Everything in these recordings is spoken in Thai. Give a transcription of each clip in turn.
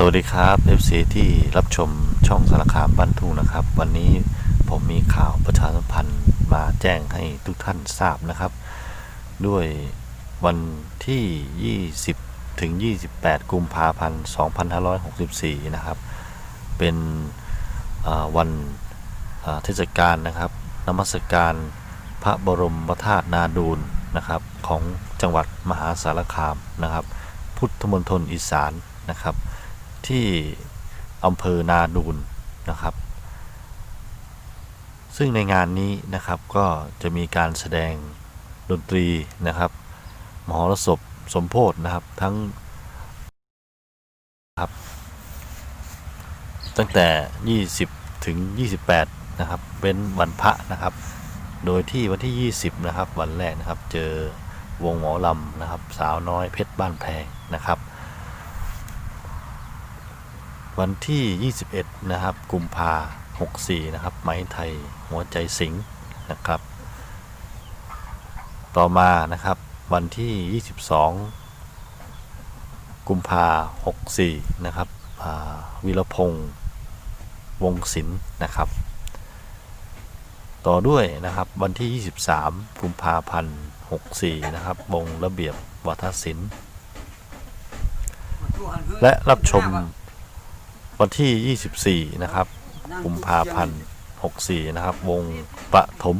สวัสดีครับ FC ที่รับชมช่องสารคามบ้านทุ่งนะครับ วันนี้ผมมีข่าวประชาสัมพันธ์มาแจ้งให้ทุกท่านทราบนะครับ ด้วยวันที่ 20 ถึง 28 กุมภาพันธ์ 2564 นะครับ เป็นวันเอ่อเทศกาลนะครับนมัสการพระบรมธาตุนาดูลนะครับของจังหวัดมหาสารคามนะครับ พุทธมณฑลอีสานนะครับ ที่อำเภอนาดูนนะครับ ซึ่งในงานนี้นะครับก็จะมีการแสดงดนตรีนะครับ มหรสพสมโพธนะครับทั้งครับตั้งแต่ 20 ถึง 28 นะครับเป็นวันพระนะครับ โดยที่วันที่ 20 นะครับ วันแรกนะครับ เจอวงหมอลำนะครับ สาวน้อยเพชรบ้านแพงนะครับ วันที่ 21 นะครับ กุมภา64 นะครับ ไม้ไทยหัวใจสิงห์นะครับ ต่อมานะครับวันที่ 22 กุมภา64 นะครับอ่าวีรพงษ์วงศิลป์นะครับ ต่อด้วยนะครับวันที่ 23 กุมภาพันธ์64 นะครับวงระเบียบวัฒนศิลป์และรับชม วันที่ 24 นะครับกุมภาพันธ์64 นะครับ วงปฐม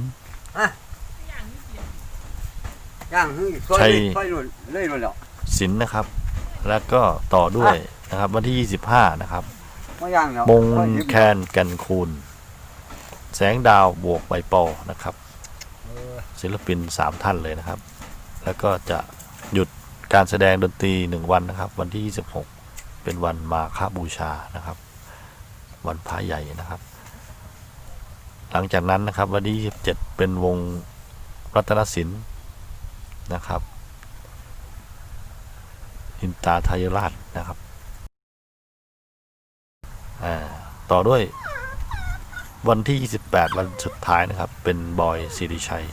ย่างคือซอยใช่ซอยนู่นเลยนู่นแล้วศิลป์นะครับ แล้วก็ต่อด้วยนะครับ วันที่ 25 นะครับมาย่างแล้วมงซอยยิบแคนกันคูณ แสงดาวบวกใบปอนะครับ ศิลปิน 3 ท่านเลยนะครับ แล้วก็จะหยุดการแสดงดนตรี 1 วันนะครับ วันที่ 26 เป็นวันมาฆบูชานะครับ วันพระใหญ่นะครับ หลังจากนั้นนะครับ วันที่27 เป็นวงรัตนศิลป์นะครับอินตาไทยราชนะครับต่อด้วยวันที่ 28 วันสุดท้ายนะครับ เป็นบอยสิริชัย